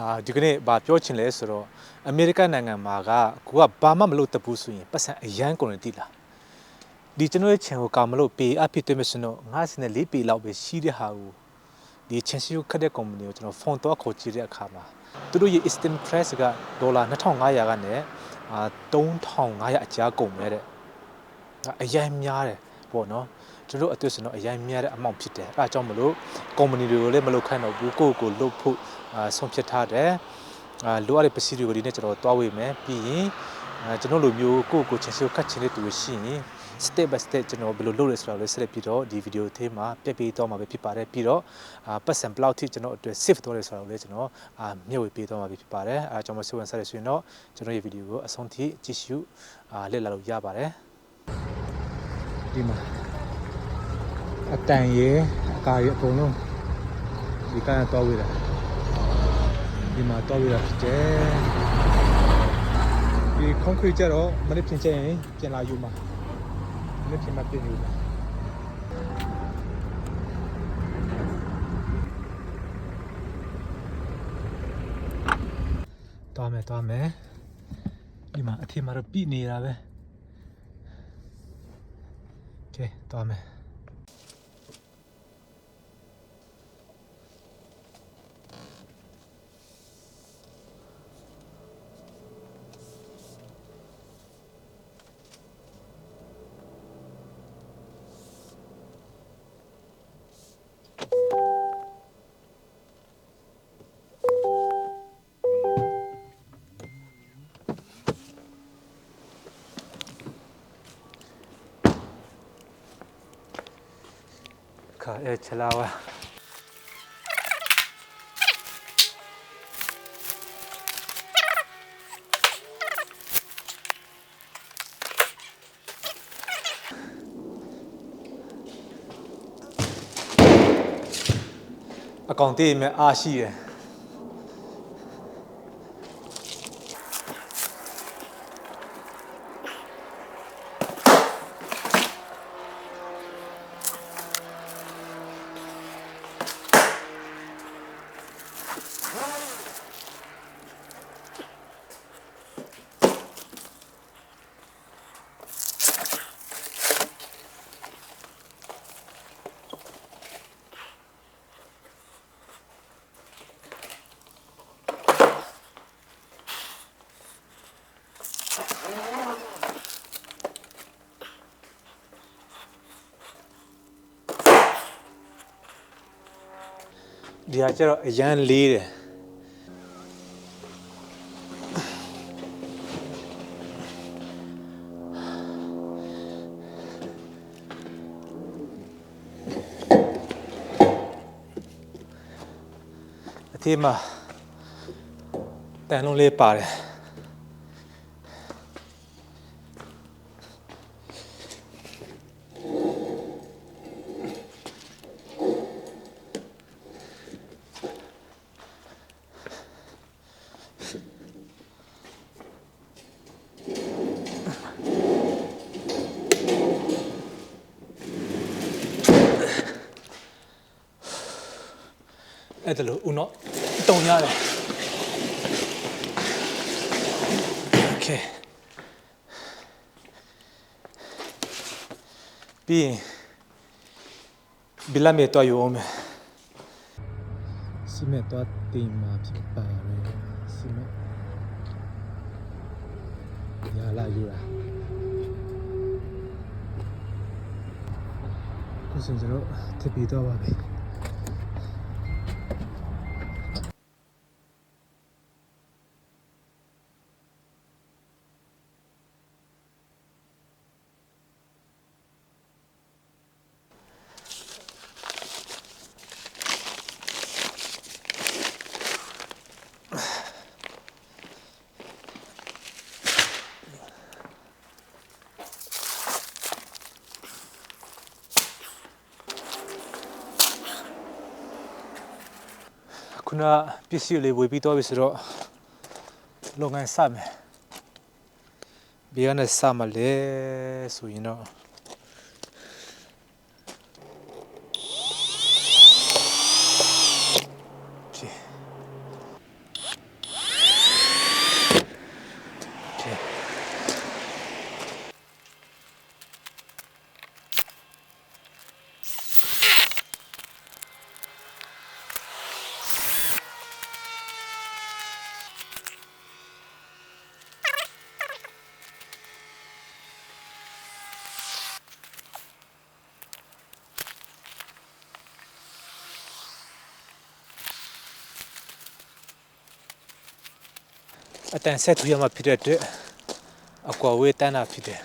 အာဒီကနေ့ဗာပြောချင်လဲဆိုတော့အမေရိကန်နိုင်ငံမှာကကိုကဘာမှမလုပ်တတ်ဘူးဆိုရင်ပတ်စံအရန်ကုန်နေတိလားဒီကျွန်တော်ရဲ့ channel ကိုကမလို့ပေအဖြစ်သွင်းမစတော့ငါစနေလေးပေလောက်ပဲရှိတဲ့ဟာကိုဒီ channel ကိုခက်တဲ့ company ကိုကျွန်တော်ဖုန်းတော့ခေါ်ကြည့်တဲ့အခါမှာသူတို့ရဲ့ instant price ကဒေါ်လာ2500ကနေအာ3500အကြားကုန်ပဲတဲ့ဒါအရန်များတယ်ပေါ့နော် ကျွန်တော်တို့အတွက်ဆိုတော့အရန်များတဲ့အမောင့်ဖြစ်တယ်အဲအကြောင်းမလို့ company တွေကိုလည်းမလုပ်ခိုင်းတော့ဘူးကိုယ့်ကိုယ်လုပ်ဖို့အာဆုံးဖြတ်ထားတယ်အာလိုအပ်တဲ့ပစ္စည်းတွေကိုဒီနေ့ကျွန်တော်တွားဝေမယ်ပြီးရင်အာကျွန်တော်လိုမျိုးကိုယ့်ကိုယ်ချင်းစီကိုကတ်ချင်တဲ့သူတွေရှိရင် step by step ကျွန်တော်ဘယ်လိုလုပ်လဲဆိုတာကိုလည်းဆက်လက်ပြီးတော့ဒီဗီဒီယိုသေးမှာပြည့်ပြီးတော့မှာပဲဖြစ်ပါတယ်ပြီးတော့အာပတ်စံဘလောက်ထိကျွန်တော်အတွက် save တော့လဲဆိုတာကိုလည်းကျွန်တော်အာမျှဝေပေးတော့မှာဖြစ်ပါတယ်အဲကျွန်တော်စိတ်ဝင်စားရဆိုရင်တော့ကျွန်တော်ရဲ့ဗီဒီယိုကိုအဆုံးထိကြည့်ရှုအာလေ့လာလို့ရပါတယ်ဒီမှာ အတန်ရေအကာရေအကုန်လုံးဒီကနေ့တော့ဝေးတာဒီမှာတော့ဝေးတာဖြစ်တယ်ဒီ concrete ကြတော့မနေ့ပြင်ချက်ရင်ပြင်လာယူမှာမဖြစ်မပြည့်နေဘူးတော်မယ်တော်မယ်ဒီမှာအထင်မှာတော့ပြနေတာပဲကဲတော်မယ် ခါအဲချလာဝါအကောင်တေးမဲ့အားရှိတယ် ဒီဟာကျတော့အရန်လေးတယ်အသေးမှာတန်လုံးလေးပါတယ် အဲ့ဒါလို့ဦးနော်တုံရတယ် Okay ပြီးရင်ဘီလာမေတော့ယူအောင်မယ်စီမေတော့တင်မှာဖြစ်ပါတယ်စီမေညာလာယူတာခုစင်စတော့ထပ်ပြီးတော့ပါပြီ ခုနပစ္စည်းလေးဝေပြီးတော့ပြီဆိုတော့လုပ်ငန်းစမယ်ဘယ်ကနေစမလဲဆိုရင်တော့ အတန်ဆက်ထူရမှာဖြစ်တဲ့အတွက်အကွာဝေးတန်းတာဖြစ်တယ်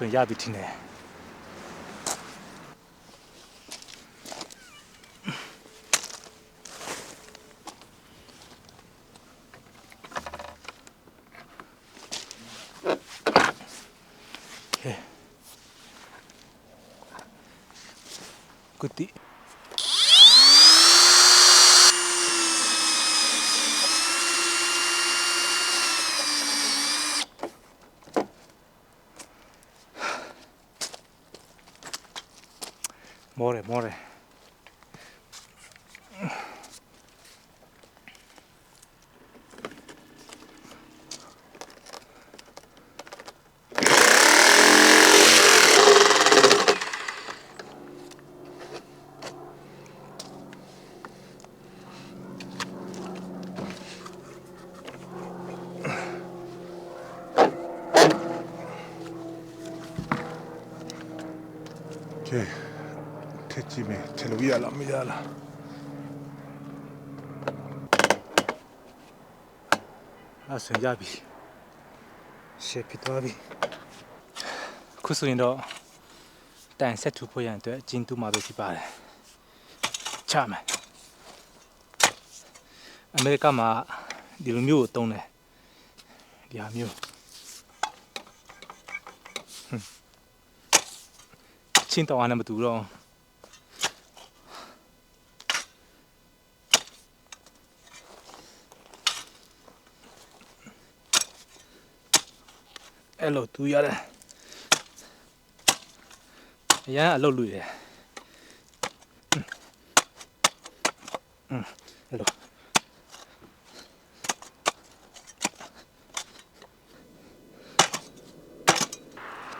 ဆိုရင်ရပြီထင်တယ်ကဲကုတီမောတယ်မောတယ်ကဲထက်ကြည့်မယ်ထက်လို့ ရလားမရလားအဲ့ဆိုရင်ရပြီရှေ့ဖြစ်သွားပြီခုဆိုရင်တော့တန်ဆက်ထူဖို့ရန်အတွက်အကျဉ်းတူမှာပဲဖြစ်ပါတယ်ချမယ်အမေရိကမှာဒီလိုမျိုးကိုတုံးတယ်ဒီဟာမျိုးဟွန်းချင်းတော်အားနဲ့မတူတော့ အဲ့လိုတူရတယ်အရန်အလုပ်လူတယ်อืมအဲ့လို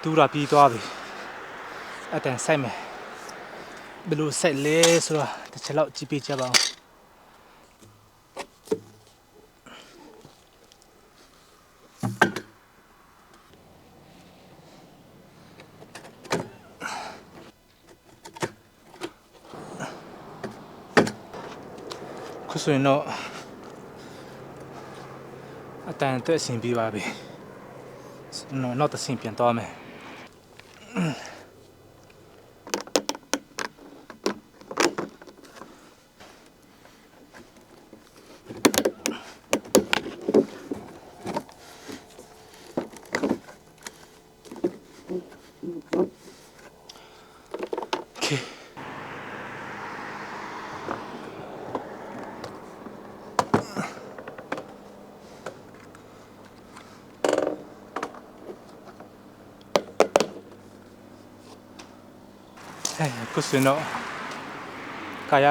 တူရာပြီးသွားပြီအတန်ဆိုင်မယ်ဘယ်လိုဆက်လဲဆိုတော့တစ်ချက်လောက်ကြည့်ပေးကြပါအော ဆိုရင်တော့အတန်အတွက်အဆင်ပြေပါပြီနော်နောက်တစ်ဆင့်ပြန်သွားမယ် အဲခုဆိုရင်တော့ခါရ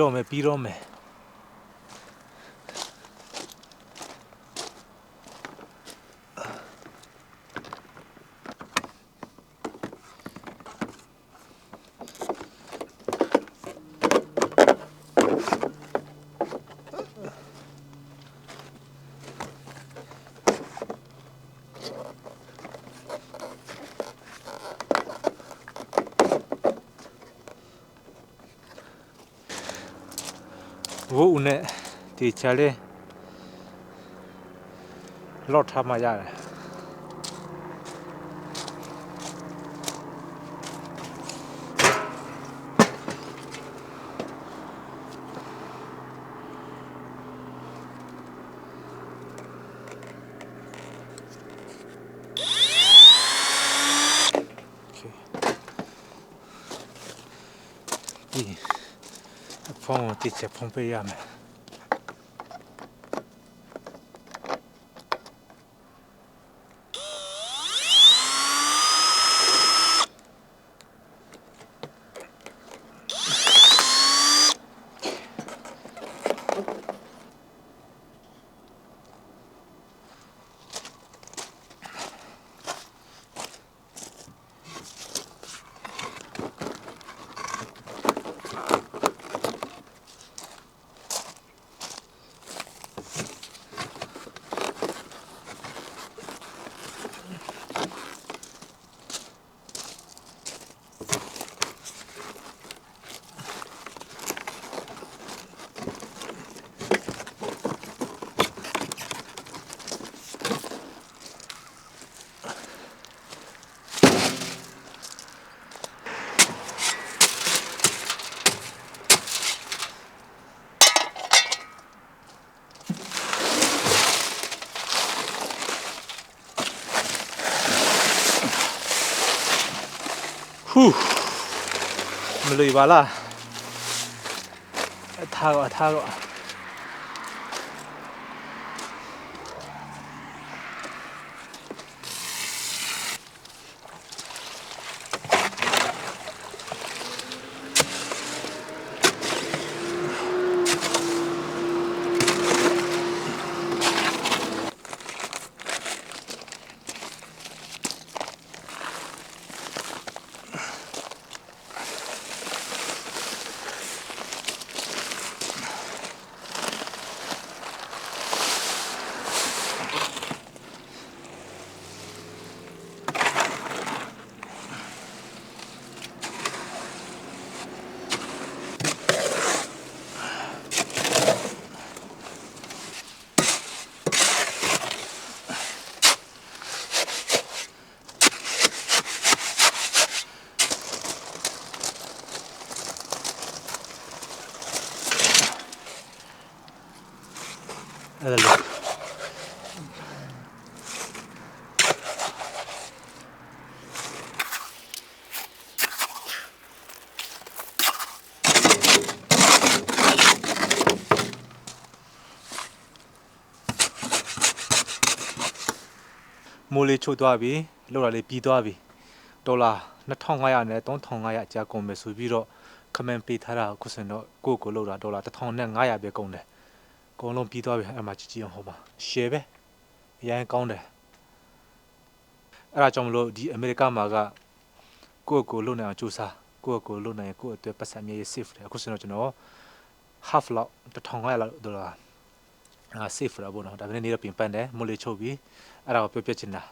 တော့မှာပြီးတော့ မယ်ပြီးတော့မယ်ဝုတ်ဦးနဲ့ဒီ ချာလေးလော့ထားမှရတ မလွေပါလားအထားတော့အ အဲ့ဒါလို့မိုးလေးချိုးသွားပြီလောက်တာလေးပြီးသွားပြီဒေါ်လာ2500နဲ့3500ကြာကုန်မယ်ဆိုပြီးတော့ခမန်ပေးထားတာခုစင်တော့ကိုယ့်ကိုလောက်တာဒေါ်လာ1500ပဲကုန်တယ် အကုန်လုံးပြီးသွားပြီအဲ့မှာကြည့်ကြည့်အောင်ဟောပါရှယ်ပဲအရင်ကောင်းတယ်အဲ့ဒါကြောင့်မလို့ဒီအမေရိကမှာကကိုယ့်ကိုယ်လုံနိုင်အောင်ကြိုးစားကိုယ့်ကိုယ်လုံနိုင်ရင်ကိုယ့်အတွက်ပတ်စံမြေ safe တယ်အခုဆိုတော့ကျွန်တော် half လောက်1500လောက်ဒေါ်လာအာ safe ရပါတော့ဒါပေမဲ့နေတော့ပြင်ပန်းတယ်မလေးချုပ်ပြီးအဲ့ဒါကိုပြောပြချင်တာ